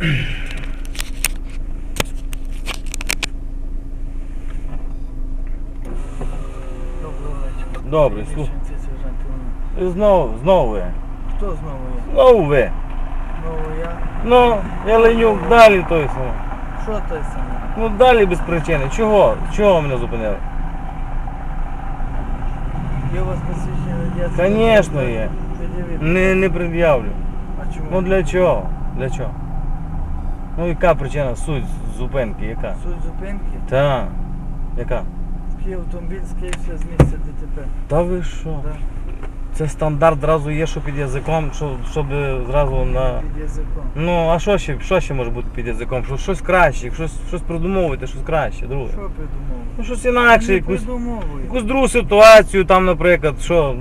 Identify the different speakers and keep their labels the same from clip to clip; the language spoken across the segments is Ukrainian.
Speaker 1: Добре, слух.
Speaker 2: Віченці, сержант Іванов.
Speaker 1: Знову, знову ви.
Speaker 2: Хто знову я?
Speaker 1: Знову ви.
Speaker 2: Знову я.
Speaker 1: Ну, я ленюк, далі той самий.
Speaker 2: Що той самий?
Speaker 1: Ну далі без причини. Чого? Чого мене зупинили?
Speaker 2: Є у вас посвідчення?
Speaker 1: Звісно є. Не, не пред'явлю.
Speaker 2: А чому?
Speaker 1: Ну для чого? Для чого? Ну яка причина суть зупинки? Яка?
Speaker 2: Суть зупинки.
Speaker 1: Та. Яка?
Speaker 2: Такий автомобіль скрився з місця ДТП.
Speaker 1: Та ви що?
Speaker 2: Да.
Speaker 1: Це стандарт зразу є, що під язиком, що, щоб зразу на.
Speaker 2: Під язиком.
Speaker 1: Ну, а що ще, що ще може бути під язиком? Що, щось краще, щось, щось придумовуйте, щось краще, друге.
Speaker 2: Що придумав?
Speaker 1: Ну щось інакше,
Speaker 2: Не
Speaker 1: якусь,
Speaker 2: придумовую.
Speaker 1: якусь другу ситуацію, там, наприклад, що.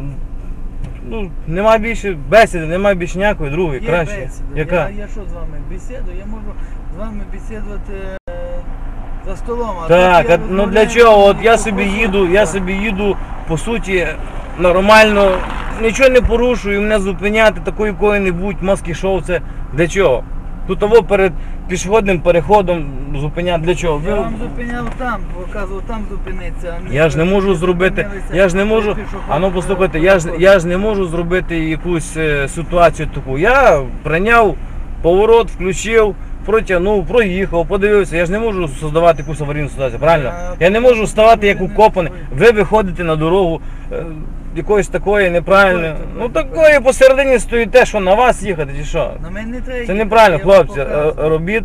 Speaker 1: Ну, нема більше бесіди, немає більше ніякої другої,
Speaker 2: Є
Speaker 1: краще.
Speaker 2: бесіда.
Speaker 1: Яка?
Speaker 2: Я, я що з вами бесіду? Я можу з вами бесідувати е, за столом. А
Speaker 1: Так,
Speaker 2: я
Speaker 1: а, ну для
Speaker 2: розмовляю
Speaker 1: чого? От я собі
Speaker 2: суті,
Speaker 1: їду, я
Speaker 2: так.
Speaker 1: собі їду, по суті, нормально, нічого не порушую, мене зупиняти такої кої-небудь, маски шоу, це для чого? Тут того перед пішохідним переходом зупиняти для чого?
Speaker 2: Я
Speaker 1: Ви-
Speaker 2: вам зупиняв там, показував там зупинитися. а
Speaker 1: Я ж не можу зробити,
Speaker 2: зупинилися
Speaker 1: я ж не можу, а ну послухайте, я ж, я ж не можу зробити якусь е, ситуацію таку. Я прийняв поворот, включив, протягнув, проїхав, подивився. Я ж не можу создавати якусь аварійну ситуацію, правильно?
Speaker 2: Я-
Speaker 1: Я не можу ставати як укопаний. Ви виходите на дорогу е, якоїсь такої неправильної. Ну
Speaker 2: такої?
Speaker 1: посередині стоїте, що на вас їхати чи що?
Speaker 2: На мене не треба.
Speaker 1: Це
Speaker 2: їхати,
Speaker 1: неправильно,
Speaker 2: я вам
Speaker 1: хлопці. Е,
Speaker 2: показую.
Speaker 1: Робіть,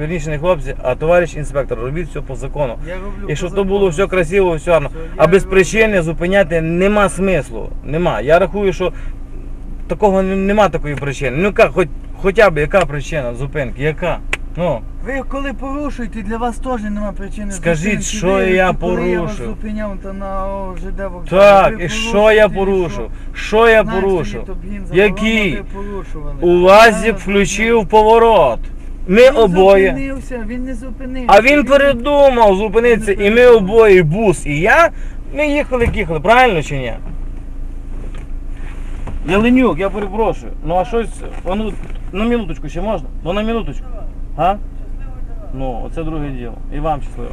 Speaker 1: вірніше не хлопці, а товариш інспектор, робіть все по закону.
Speaker 2: Я роблю
Speaker 1: І щоб
Speaker 2: по
Speaker 1: то було
Speaker 2: закону.
Speaker 1: все красиво, все гарно.
Speaker 2: Все,
Speaker 1: А без
Speaker 2: роблю.
Speaker 1: причини зупиняти нема смислу. Нема. Я рахую, що такого не- нема такої причини. Ну яка, хоч, хоча б яка причина зупинки? Яка? Ну,
Speaker 2: Ви коли порушуєте, для вас теж немає причини.
Speaker 1: Скажіть,
Speaker 2: зупинки.
Speaker 1: що
Speaker 2: Ви,
Speaker 1: я
Speaker 2: коли Я вас
Speaker 1: порушив?
Speaker 2: зупиняв то на ОЖД вокзалі.
Speaker 1: так,
Speaker 2: Ви
Speaker 1: і що я
Speaker 2: порушуєте,
Speaker 1: порушив? Що я порушив?
Speaker 2: обгін
Speaker 1: Який?
Speaker 2: ви порушували.
Speaker 1: У ВАЗі
Speaker 2: Я
Speaker 1: включив поворот. Ми
Speaker 2: Він
Speaker 1: обоє.
Speaker 2: зупинився, він не зупинився.
Speaker 1: А він передумав зупинитися, і ми обоє, і бус, і я. Ми їхали, як їхали, правильно чи ні? Яленюк, я перепрошую. Ну а щось, а ну, на минуточку ще можна? Ну на минуточку. А? Ну, оце друге діло. І вам щасливо.